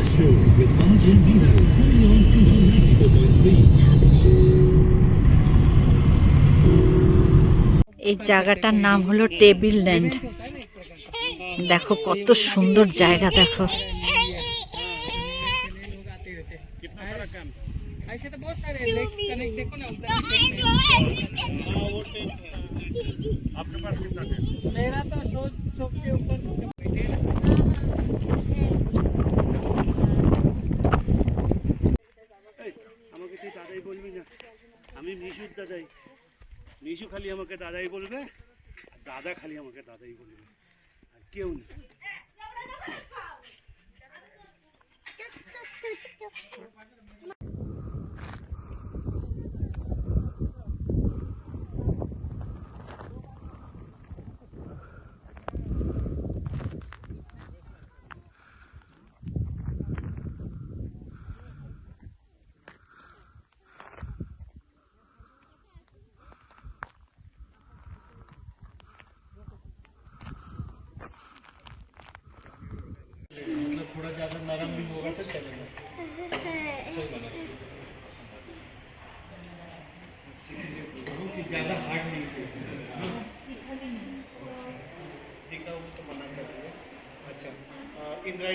show with Arjun Mino only on 94.3. এই জায়গাটার নাম হলো টেবিল ল্যান্ড দেখো কত সুন্দর জায়গা দেখো ऐसे तो बहुत सारे हैं लेकिन कनेक्ट देखो ना उधर आपके पास कितना है मेरा तो शो शो के ऊपर বলবি না। আমি মিশুর দাদাই। মিশু খালি আমাকে দাদাই বলবে, আর দাদা খালি আমাকে দাদাই বলবে। আর কেউ না। थोड़ा ज़्यादा नरम भी होगा तो चलेगा। ज़्यादा हार्ड नहीं चाहिए। दिखा वो तो मना कर अच्छा इंद्रायणी